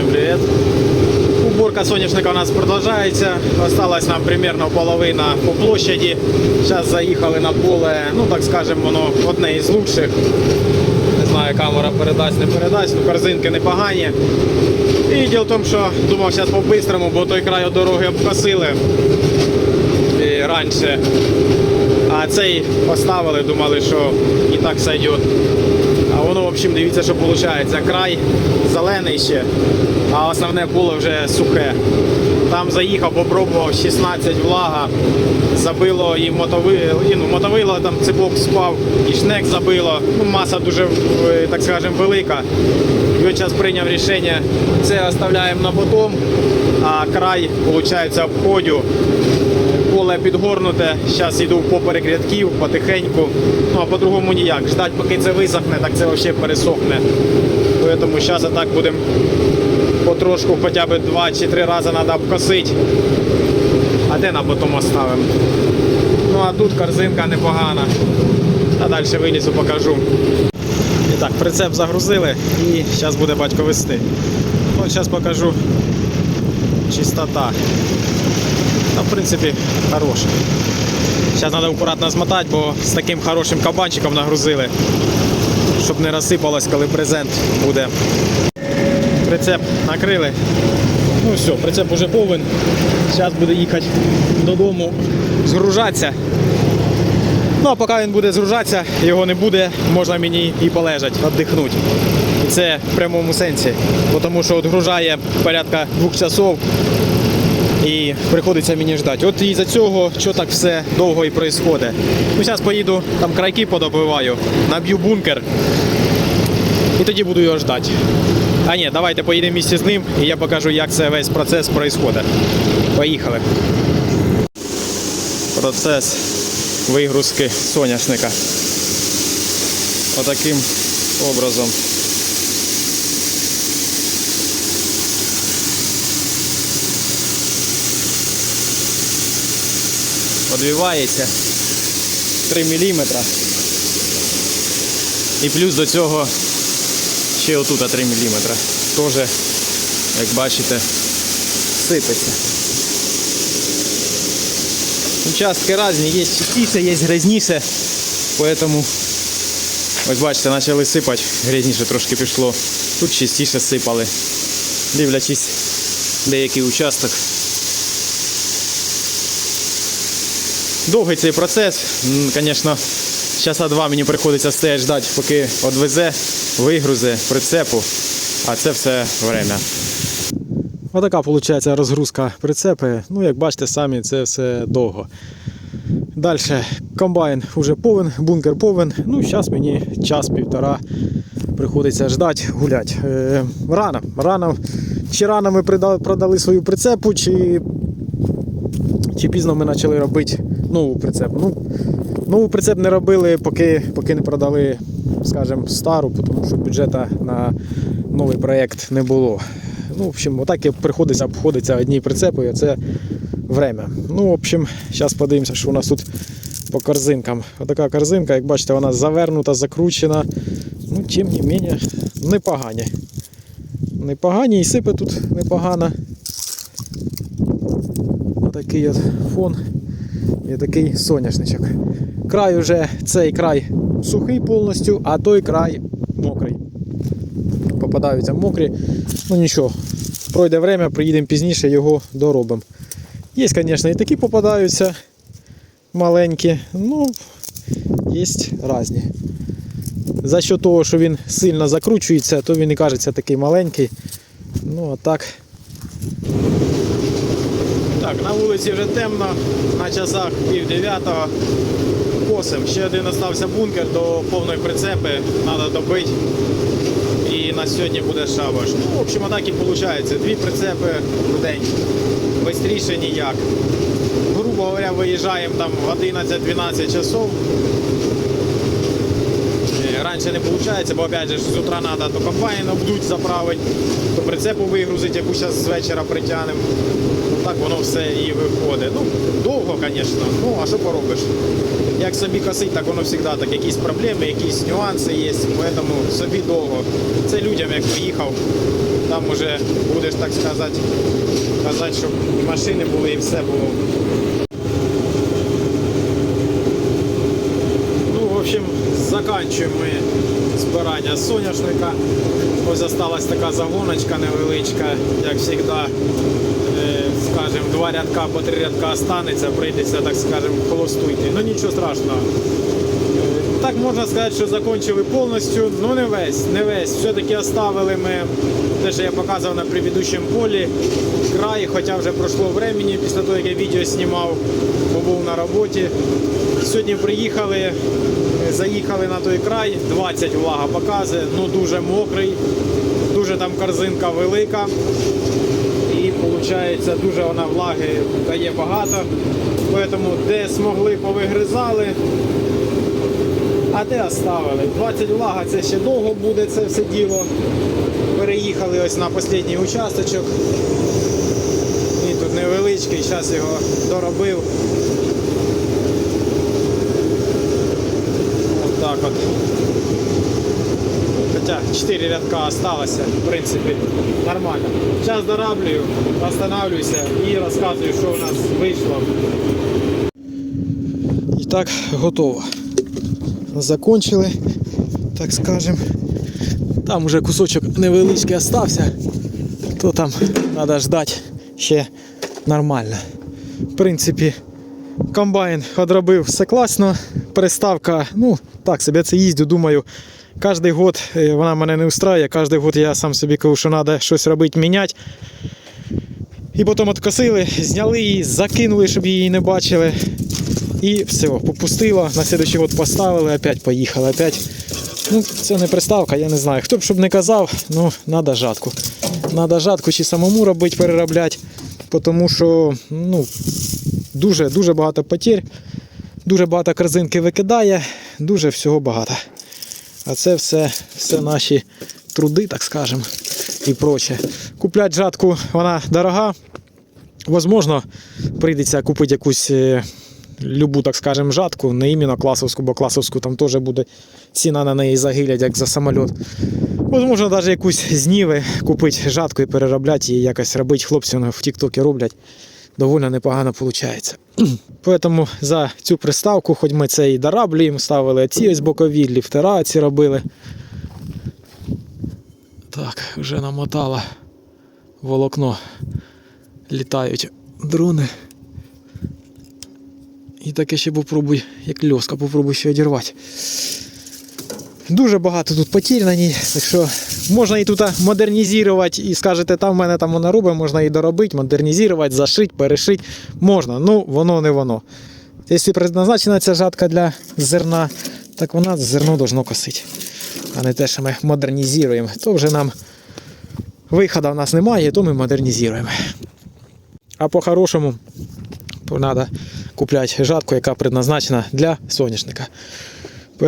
Всем привет. Уборка соняшника у нас продовжується. Осталась нам примерно половина по площади. Зараз заїхали на поле, ну так скажемо, воно одне із лучших. Не знаю, камера передасть, не передасть, ну корзинки непогані. І діло в тому, що думав зараз по-бистрому, бо той край дороги обкосили і раніше. А цей оставили, думали, що і так сойде. Воно, в общем, дивіться, що виходить. Край зелений ще, а основне поле вже сухе. Там заїхав, попробував 16 влага, забило і мотовило, і, ну, мотовило, там цепок спав, і шнек забило. Ну, маса дуже, так скажемо, велика. От зараз прийняв рішення, це оставляємо на потом, а край, виходить, обходю поле підгорнуте, зараз йду поперек рядків потихеньку. Ну а по-другому ніяк. Ждать, поки це висохне, так це взагалі пересохне. Тому зараз так будемо потрошку хоча б два чи три рази треба обкосити. А де на потім оставимо. Ну а тут корзинка непогана. А далі вилізу, покажу. І так, прицеп загрузили і зараз буде батько вести. От зараз покажу чистота. В принципі, хороша. Зараз треба акуратно змотати, бо з таким хорошим кабанчиком нагрузили, щоб не розсипалось, коли презент буде. Прицеп накрили. Ну все, прицеп уже повен. Зараз буде їхати додому, згружатися. Ну а поки він буде згружатися, його не буде, можна мені і полежати, віддихнути. І це в прямому сенсі. Тому що відгружає порядка двох часов і приходиться мені ждати. От із-за цього, що так все довго і відбувається. Ну, зараз поїду, там крайки подобиваю, наб'ю бункер і тоді буду його ждати. А ні, давайте поїдемо місці з ним і я покажу, як це весь процес відбувається. Поїхали. Процес вигрузки соняшника. Отаким образом. Одвівається 3 мм. І плюс до цього ще отут 3 мм. Теж, як бачите, сипеться. Участки різні, є чистіше, є грязніше. Поэтому, ось бачите, почали сипати, грязніше трошки пішло. Тут чистіше сипали. Дивлячись деякий участок. Довгий цей процес. Звісно, часа два мені приходиться стояти ждати, поки відвезе, вигрузе, прицепу. А це все время. Отака виходить розгрузка прицепи. Ну, як бачите самі, це все довго. Далі комбайн вже повен, бункер повен. Ну, зараз мені час-півтора приходиться ждати, гуляти. Е, рано. рано. Чи рано ми продали свою прицепу, чи, чи пізно ми почали робити нову прицепу. Ну, нову прицеп не робили, поки, поки не продали, скажімо, стару, тому що бюджету на новий проєкт не було. Ну, в общем, отак і приходиться обходиться одні прицепи, і це время. Ну, в общем, зараз подивимося, що у нас тут по корзинкам. Отака корзинка, як бачите, вона завернута, закручена. Ну, тим не менше, непогані. Непогані і сипе тут непогано. Отакий от фон і такий соняшничок. Край уже цей край сухий повністю, а той край мокрий. Попадаються мокрі. Ну нічого, пройде время, приїдемо пізніше, його доробимо. Є, звісно, і такі попадаються маленькі, ну, є різні. За що того, що він сильно закручується, то він і кажеться такий маленький. Ну, а так. Так, на вулиці вже темно, на часах пів дев'ятого. Косим. Ще один остався бункер до повної прицепи, треба добити. І на сьогодні буде шабаш. Ну, в общем, так і виходить. Дві прицепи в день. Бистріше ніяк. Грубо говоря, виїжджаємо там в 11-12 часов. Е, Раніше не виходить, бо опять же з утра треба то комбайн обдуть, заправити, то прицепу вигрузити, яку зараз з вечора притягнемо. Так воно все і виходить. Ну, довго, звісно, ну а що поробиш? Як собі косить, так воно завжди так. Якісь проблеми, якісь нюанси є, тому собі довго. Це людям, як приїхав, Там уже будеш, так сказати, казати, щоб машини були, і все було. Ну, в общем, заканчуємо ми збирання соняшника. Ось залишилась така загоночка невеличка, як завжди. Е, Скажем, два рядка по три рядка останеться, прийдеться, так скажем, холостуйти. Ну нічого страшного. Е, Так можна сказати, що закончили повністю, ну не весь, не весь. Все-таки оставили ми те, що я показував на предыдущому полі, край, хоча вже пройшло времени після того, як я відео знімав, бо був на роботі. Сьогодні приїхали, заїхали на той край, 20 влага показує, ну дуже мокрий, дуже там корзинка велика. І виходить, дуже вона влаги дає багато. Тому де змогли, повигризали, а де оставили? 20 влага це ще довго буде це все діло. Переїхали ось на останній участочок. Він тут невеличкий, зараз його доробив. Ось так от. Хоча 4 рядка осталося, в принципі, нормально. Зараз дораблюю, останавливаюся і розказую, що у нас вийшло. І так, готово. Закончили, так скажем. Там уже кусочок невеличкий остався, то там треба ждати ще нормально. В принципі, комбайн одробив все класно. Приставка, ну так я це їздю, думаю. Кожний год е, вона мене не устраює, кожен год я сам собі кажу, що треба щось робити, міняти. І потім откосили, зняли її, закинули, щоб її не бачили. І все, попустило. На слідуючий год поставили, опять поїхали. Опять. Ну, це не приставка, я не знаю. Хто б щоб не казав, ну, треба жатку. Треба жатку чи самому робити, переробляти, тому що ну, дуже, дуже багато потерь, дуже багато корзинки викидає, дуже всього багато. А це все, все наші труди, так скажемо, і проче. Купляти жатку, вона дорога. Возможно, прийдеться купити якусь е, любу, так скажемо, жатку, не іменно класовську, бо класовську там теж буде ціна на неї загилять, як за самоліт. Возможно, навіть якусь з Ніви купити жатку і переробляти її якось робити. Хлопці в Тіктокі роблять. Доволі непогано виходить. Тому за цю приставку, хоч ми це і дораблюємо, ставили а ці ось бокові, ліфтера ці робили. Так, вже намотала волокно. Літають дрони. І таке ще попробуй, як льоска, попробуй ще одірвати. Дуже багато тут потерь на ній, так що можна і тут модернізувати, і скажете, там в мене там вона робить, можна і доробити, модернізувати, зашити, перешити. Можна, ну воно не воно. Якщо предназначена ця жатка для зерна, так вона зерно должно косити. А не те, що ми модернізуємо. То вже нам виходу в нас немає, то ми модернізуємо. А по-хорошому треба купляти жатку, яка предназначена для соняшника.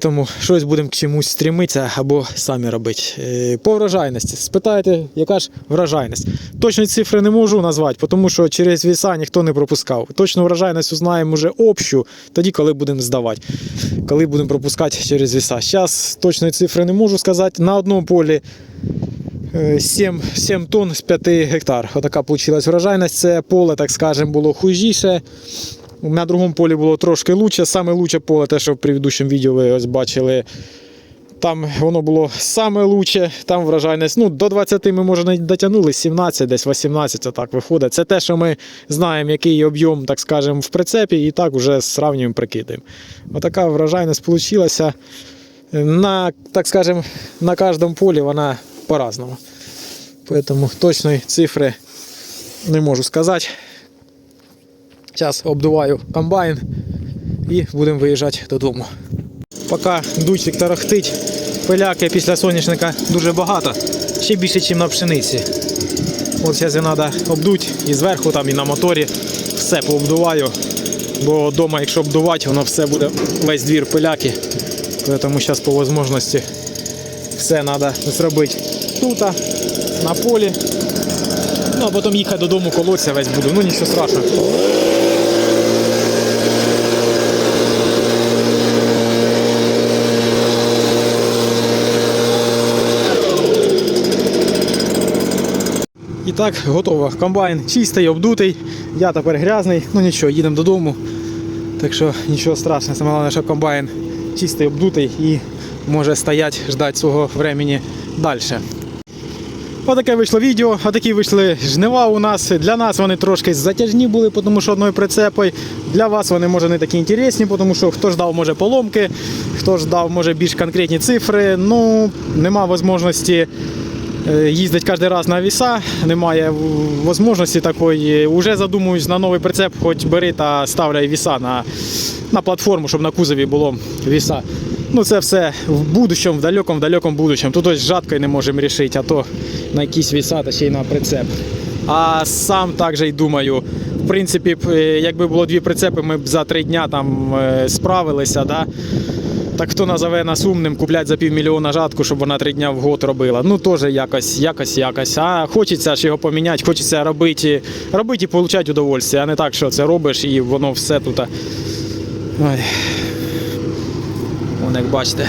Тому щось будемо к чомусь стремитися або самі робити. Е, По врожайності. Спитаєте, яка ж врожайність? Точні цифри не можу назвати, тому що через віса ніхто не пропускав. Точну врожайність узнаємо вже общу, тоді, коли будемо здавати, коли будемо пропускати через віса. Зараз точної цифри не можу сказати. На одному полі е, 7, 7 тонн з 5 гектар. Отака вийшла врожайність. Це поле, так скажемо, було хужіше. На другому полі було трошки лучше. Саме лучше поле, те, що в предыдущому відео ви ось бачили. Там воно було саме лучше, там врожайність. Ну, до 20 ми, може, не дотягнули, 17, десь 18, отак виходить. Це те, що ми знаємо, який об'єм, так скажемо, в прицепі, і так вже сравнюємо, прикидаємо. Отака врожайність вийшла. На, так скажемо, на кожному полі вона по-разному. Тому точної цифри не можу сказати. Зараз обдуваю комбайн і будемо виїжджати додому. Поки дучик тарахтить, пиляки після соняшника дуже багато, ще більше, ніж на пшениці. От зараз треба обдути і зверху, там, і на моторі все пообдуваю. Бо вдома, якщо обдувати, воно все буде весь двір пиляки. Тому зараз по можливості все треба зробити тут, на полі. Ну а потім їхати додому колоться весь буду. Ну нічого страшного. І так, готово. Комбайн чистий, обдутий. Я тепер грязний. Ну нічого, їдемо додому. Так що нічого страшного. Саме головне, що комбайн чистий, обдутий і може стояти, ждати свого времени далі. Отаке вийшло відео, отакі вийшли жнива у нас. Для нас вони трошки затяжні були, тому що одною прицепою. Для вас вони може не такі інтересні, тому що хто ждав, може поломки, хто ждав, може більш конкретні цифри. Ну, нема можливості е, їздити кожен раз на віса, немає можливості такої. Уже задумуюсь на новий прицеп, хоч бери та ставляй віса на, на платформу, щоб на кузові було віса. Ну це все в будущому, в далекому, в далекому будущому. Тут ось жаткою не можемо рішити, а то на якісь віса та ще й на прицеп. А сам також й думаю, в принципі, е, якби було дві прицепи, ми б за три дня там е, справилися. Да? Так хто назове нас умним, куплять за півмільйона жатку, щоб вона три дня в год робила. Ну теж якось, якось, якось. А хочеться ж його поміняти, хочеться робити, робити і отримати удовольствие, а не так, що це робиш і воно все тут. Ой. Вон, як бачите,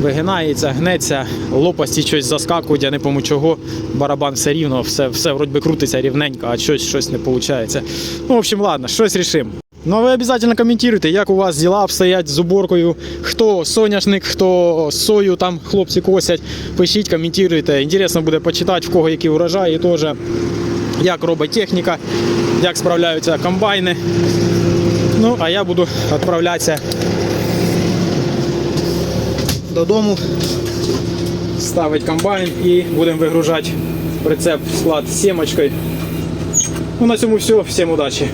вигинається, гнеться, лопасті щось заскакують, я не пойму чого. Барабан все рівно, все, все вроді крутиться рівненько, а щось, щось не виходить. Ну, в общем, ладно, щось рішимо. Ну, а ви обов'язково коментуйте, як у вас діла обстоять з уборкою, хто соняшник, хто сою там хлопці косять. Пишіть, коментуйте. Інтересно буде почитати, в кого які урожаї теж, як робить техніка, як справляються комбайни. Ну, а я буду відправлятися додому, ставити комбайн і будемо вигружати прицеп в склад з сімочкою. Ну, на цьому все. Всім удачі!